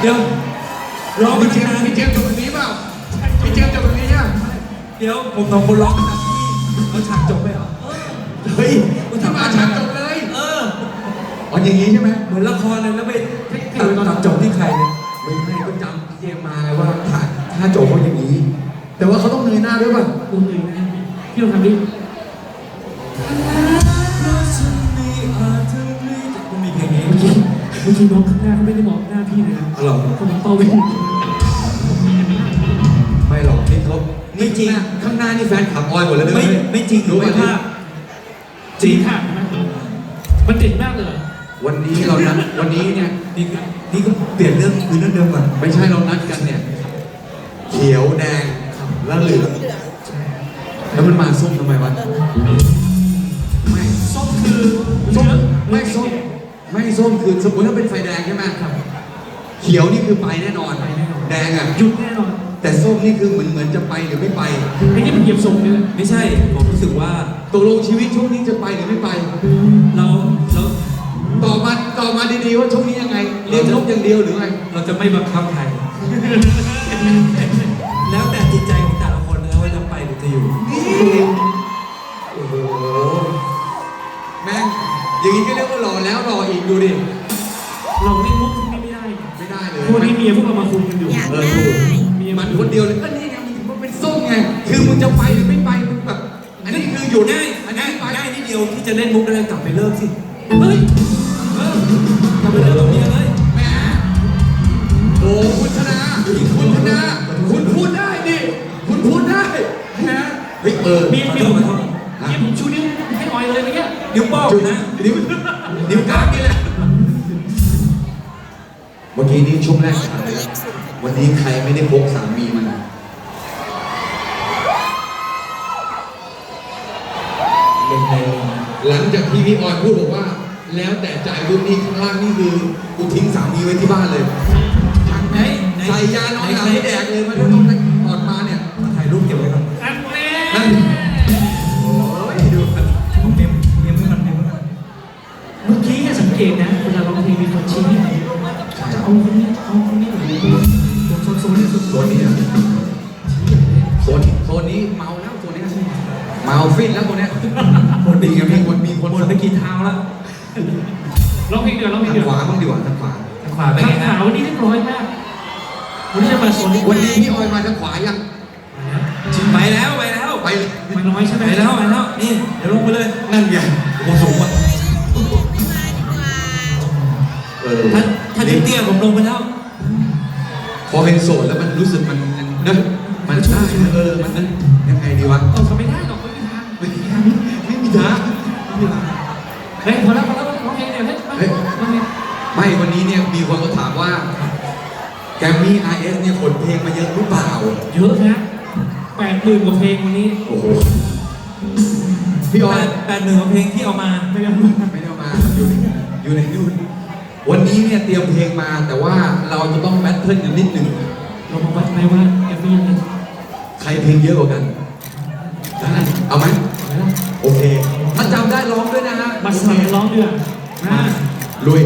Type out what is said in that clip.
เดี๋ยวร้องพี่เจตั้งมนานส์พี่เจมส์จบแบบนี้เปล่าพี่เจมส์จบแบบนี้อะเดี๋ยวผมสองคนร้องกันะเราฉากจบไหมเหรอเฮ้ยคุณทำมาฉากจบเลยเออ อ๋ออย่างนี้ใช่ไหมเหมือนละครเลยแล้วไปตัดตัดจบที่ใครเนี่ยไม่ไม่ก็จำพี่เจมส์มาไงว่าถ้าถ้าจบเขาอย่างนี้ แต่ว่าเขาต้องเงยหน้าด้วยป่ะกูเหนื่อยนะพี่ลองทำดิ เมื่อกี้น้องข้างหน้าเขาไม่ได้มองหน้าพี่เลยนะอ๋อเหรอ เขามองเป้าไปไม่หรอกนี่เขาไม่จริง ข้างหน้านี่แฟนขับออยหมดเลยนะไม่ไม่จริงหรือว่าภาพจริงค่ะไหมมันเด่นมากเลยเหรอวันนี้เรานัดวันนี้เนี่ยนี่ก็นี่ก็เปลี่ยนเรื่องคือเรื่องเดิมก่อนไม่ใช่เรานัดกันเนี่ย เขียวแดงแล้วเหลืองแล้วมันมาส้มทำไมวะไม่ส้มคือส้มไม่ส้ม ไม่ส้มคือสมมติถ้าเป็นไฟแดงใช่ไหมเขียวนี่คือไปแน่นอน แดงอะ หยุดแน่นอน แต่ส้มนี่คือเหมือนเหมือนจะไปหรือไม่ไปไอ้นี่มันเหยียบส่งเลยแหละไม่ใช่ ผมรู้สึกว่า ตกลงชีวิตช่วงนี้จะไปหรือไม่ไป เราเราตอบมาตอบมาดีๆว่าช่วงนี้ยังไง เรียนลบอย่างเดียวหรือไง เราจะไม่บังคับใคร แล้วแต่จิตใจของแต่ละคนนะว่าจะไปหรือจะอยู่โอ้โหแม่ง อย่างนี้ก็เรียกว่าหล่อแล้วหล่ออีกดูดิ เราเล่นมุกพวกนี้ไม่ได้ไม่ได้เลยพวกนี้เมียพวกเรามาคุมกันอยู่อยากเอได้อถูกเมียมันคนเดียวเลยก็นี่ไงมันถึงมันเป็นส้มไง คือมึงจะไปหรือไม่ไปมึงแบบ อันนี้คือหยุดง่ายอันง่านี้ยไปง่ายนิดเดียวที่จะเล่นมุกได้กลับไปเลิกสิ เฮ้ยเออกลับไปเลิกกับเมียเลย แหมโอ้คุณชนะคุณชนะคุณพูดได้ดิคุณพูดได้นะเฮ้ยเออ เมียขอเมีโทยษขอโทษเมียผมชูนิ้ว นิ้วโป้งจุดนะ นิ้วนิ้วกลางนี่แหละ เมื่อกี้นี้ช่วงแรกถามเลยนะวันนี้ใครไม่ได้พกสามีมาหลังจากที่พี่ออยพูดบอกว่า แล้วแต่ใจรุ่นนี้ข้างล่างนี่คือกูทิ้งสามีไว้ที่บ้านเลย ไหนไหนใส่ยานอนหลับไม่แดกเลยมาถ้าต้องออ กี้สังเกตนะเวลาร้องเพลงมีคนชี้ให้จะเอาคนนี้เอาคนนี้หรือโซนโซนนี้โซนโซนนี้อะโซนโซนนี้เมาแล้วโซนนี้เมาฟินแล้วคนเนี้ยคนดีกันมีคนมีคนหมดไปกี่เท้าแล้วร้องเพลงเดียวร้องเพลงทางเดียวขวาบ้างดีกว่าทางขวาทางขวาไปทาไงงฮะขาวนี่เรียบร้อยมากวันนี้จะมาโซนนี้วันนี้พี่ออยมาทางขวายังไปแล้วไปแล้วไปมาน้อยใช่ไหมไปแล้วไปแล้วนี่เดี๋ยวลงไปเลยนั่นไงโอ้โห ออถ้าถ้าเตี้ยๆผมลงไปแล้ว พอเป็นโสดแล้วมันรู้สึกมันมันเนอะมันได้นะเออมันนั้นยังไงดีวะเออทำไม่ได้หรอกไม่มีทางไม่มีทางไม่มีทางไม่มีทางเฮ้ยพอแล้วพอแล้วร้องเพลงเดียวเฮ้ยร้องเพลงไม่วันนี้เนี่ยมีคนก็ถามว่าแกมมี่ RS เนี่ยขนเพลงมาเยอะหรือเปล่า เยอะนะแปดหมื่นกว่าเพลงวันนี้ โอ้โห พี่อแปอยดแปดหนึ่งของเพลงที่เอามา ไม่ได้มา ไม่ได้เอามา อยู่ในอยู่ในนู่น วันนี้เนี่ยเตรียมเพลงมาแต่ว่าเราจะต้องแบทเทิลกันนิดหนึ่งเรามาวัดไหมว่าเอฟวียังไงใครเพลงเยอะกว่ากันได้เอาไหมเอาไหมล่ะโอเค ถ้าจำได้ร้องด้วยนะฮะมาสมัครร้องเดือนมามาลุย